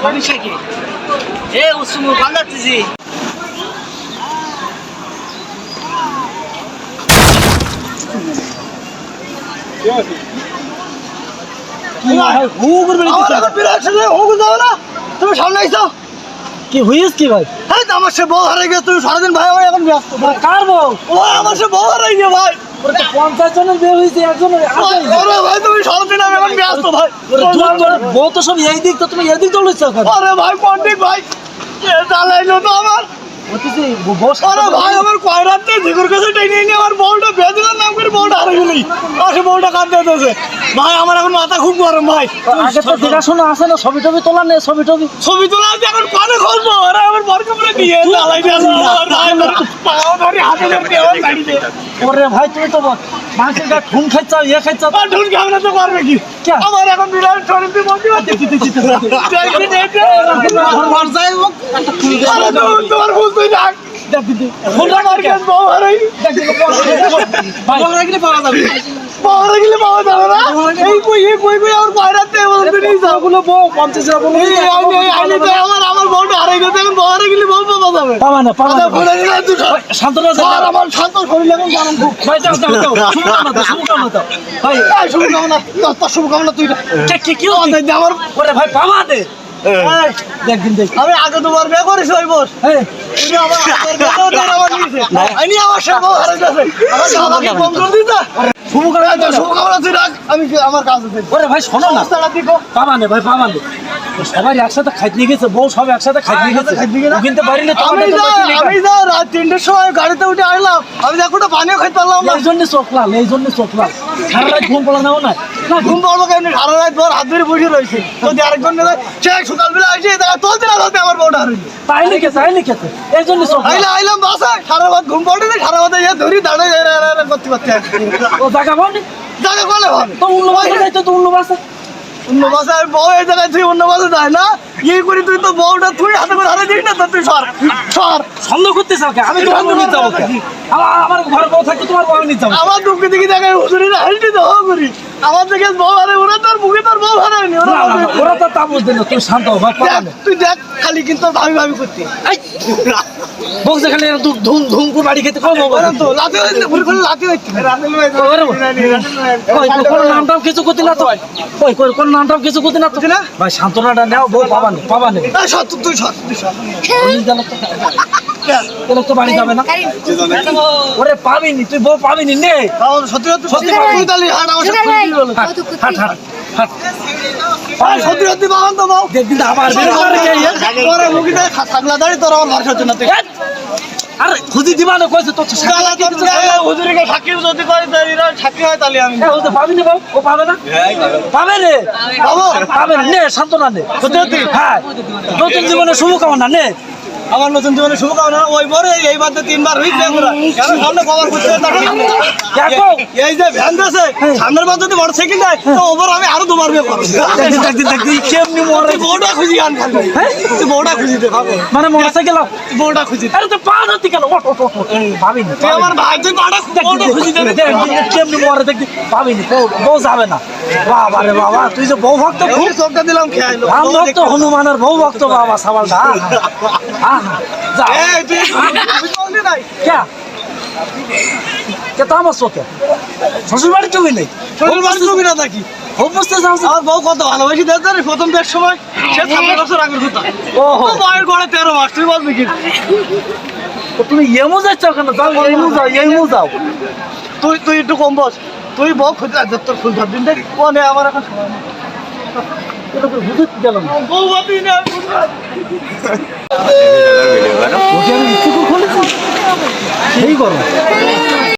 সমস্যা কি এ উসুমু না। তুমি সামনে আইসো। কি হইস কি ভাই? হ্যাঁ আমার সে বউ হারাই গেছে তুমি সারাদিন ভাই আমার এখন ব্যস্ত। ভাই কার বউ? ও আমার সে বউ হারাই গেছে ভাই। পঞ্চাশ জনের বিয়ে হয়েছে একজনের ভাই তুমি সারাদিন আমি এখন ব্যস্ত ভাই। বউ তো সব এই দিক তো তুমি এই দিক দৌড়েছ আরে ভাই পন্ডিত ভাই? কে তো আমার। ভাই আমার কয়রাত ঝিগুর কাছে টেনে নিয়ে আমার বউটা বেদিনের নাম করে বউটা হারিয়ে গেলি আর সে বউটা কাঁদতে হতেছে ভাই আমার এখন মাথা খুব গরম ভাই। আগে তো দেখাশোনা আছে না ছবি টবি তোলা নেই ছবি টবি। ছবি তোলা আছে এখন কানে খুলবো। আরে আমার বরকে পুরো দিয়ে চালাই দিয়ে ভাই পাও ধরে হাতে ধরে ওরে ভাই তুমি তো মাংসের গা ঠুন খাইছাও ইয়ে আর ঢুল খাওয়া তো পারবে কি কে? আমার এখন বিরাট শরীর দিয়ে বসে আছে দেখি দেখি আরে তো- তোমার ভুল তুই ডাক ফোনটা মার কেন বউ হারাই বউ হারাই গেলে পাওয়া যাবে না এই বই এই বই বই আমার বাইরাতে বলতে নেই যাগুলো বউ পঞ্চাশ এই আইনে এই আইনে তো আমার আমার বউটা হারাই গেছে এখন বউ গেলে বউ পাওয়া যাবে পাবা না পাবা না ভুলে গেলে তুই সর। শান্তনা আর আমার শান্ত শরীর এখন জানান খুব ভাই যাও যাও যাও শুভকামনা দাও শুভকামনা দাও ভাই শুভকামনা তোর শুভকামনা তুই না কে কে আমার ওরে ভাই পাবা দে এই, দেখ আমি আগে দুবার বিয়ে করেছি ওই বস আমার আমার নিচে। আমি আমার সে হারাই গেছে। আমার দাদাকে ফোন করে দিতে। শুভকামনা শুভকামনা তুই রাখ, আমি আমার কাজ আছে। ওরে ভাই শোনো না। পাবানে ভাই পাবা নে। সবাই একসাথে খাইতে গেছে বউ সব একসাথে খাইতে নিয়ে গেছে? কিন্তু বাড়িলে আমি যা- আমি যা রাত তিনটের সময় গাড়িতে উঠে আসলাম আমি দেখো ওটা পানিও খাইতে পারলাম না। এই জন্য চোখ লাল এই জন্য চোখ লাল সারা রাত ঘুম পড়া নাও না। না ঘুম পাড়বো কেমনি? সারা রাত ভোর হাত ধরে বসে রয়েছে। যদি আরেকজন মিলে সে সকালবেলা আসে দেখা চলতে না চলতে আমার বউটা হারিয়ে তাই লিখে তাই? লিখেছে এই জন্য চোখ লাল। আইলাম আইলাম বাসায় সারা রাত ঘুম পড়ে না সারা রাত ধরি দাঁড়ায় করতে করতে ও জায়গা জায়গা কলে হবে তো অন্য বাসা যাইতো তো অন্য বাসা। অন্য বাসায় বউ এই জায়গায় তুই অন্য বাসা যায় না। ইয়ে করি তুই তো বউটা তুই হাতে করে হারে দিস না তো তুই সর সর। সন্দেহ করতে চাওকে আমি তোমার বউ নিতে যাব? আমার ঘরে বউ থাকতে তোমার বউ নিতে যাব আমার দুঃখ দিকে জায়গায় হুজুরি না হাসটি তো করি। আমার থেকে বউ হারে ওরা তোর মুখে তোর বউ ওরা না, ওরা তো তা বুঝতে না তুমি শান্ত দেখ। তুই দেখ খালি কিন্তু ভাবি ভাবি করতে। খালি এরা ধুম ধুম করে বাড়ি খেতে খাব তো লাতি ঘুরে ঘুরে লাতি কোন নামটাও কিছু করতে না তো। কই কোন নামটাও কিছু করতে না তো। না? ভাই শান্তনাটা নাও বউ পাবা নে পাবা নে। এই তুই সর তুই তো বাড়ি যাবে না। ওরে পাবিনি তুই বউ পাবিনি নে। সত্যি সত্যি সত্যি তুই তাহলে হাট আমার সত্যি বলো। হাট হাট হাট। সত্যি সত্যি বাগান তো দেখবি আবার? তোর থাকলা তোর আমার তুই! আরে খুদি দিবা না কইছে তো শালা তো হুজুরিকে সাক্ষী যদি কই তাই এরা সাক্ষী হয় তাহলে আমি ও তো পাবি না বাবু ও পাবে না? পাবে। রে পাবো? পাবে না নে শান্তনা নে। সত্যি? হ্যাঁ। নতুন জীবনে শুভকামনা নে। আমার নতুন জীবনে শুভকামনা। ওই বরে এই বাদে তিনবার হই বিয়ে করা। কেন সামনে কভার করতে হয়। দেখো। এই যে ভ্যান আছে সামনের বার যদি মোটরসাইকেল দেয় তো ওপর আমি আরও দুবার বিয়ে করব। দেখি দেখি দেখি কেমনি মরে তুই বউটা খুঁজি আন হ্যাঁ? তুই বউটা খুঁজি দে বাবু মানে মোটরসাইকেল তুই বউটা খুঁজি। আরে তো পা ধরতি কেন? ওট ওট ওট ওট। না তুই আমার ভাই তুই বউটা বউটা খুঁজি দে কেমনি মরে দেখি। পাবি না বউ যাবে না। বাবা রে বাবা তুই যে বউ ভক্ত খুব চোখটা দিলাম খেয়ে রাম ভক্ত হনুমানের বউ ভক্ত বাবা সাবালটা যা এই তুই আমি বললি নাই क्या क्या তামাস ওকে শ্বশুর বাড়ি চুবি নেই শরীর বাড়ি কবি না নাকি খুব বুঝতে চাও আমার বউ কত ভালোবাসি দেখ জানিস প্রথম দেড় সময় সে ছাব্বিশ বছর আগের কথা ওহো তো বয়ের গড়ে তেরো মাস তুই বলবি কি তো তুমি এমু যাচ্ছ কেন যাও এমু যাও এমু যাও তুই তুই একটু কম বস তুই বউ খুঁজে আজ তোর ফুল ধর দিন দেখ ও নে আমার এখন সময় এটা বুঝতে গেল না সেই গরম।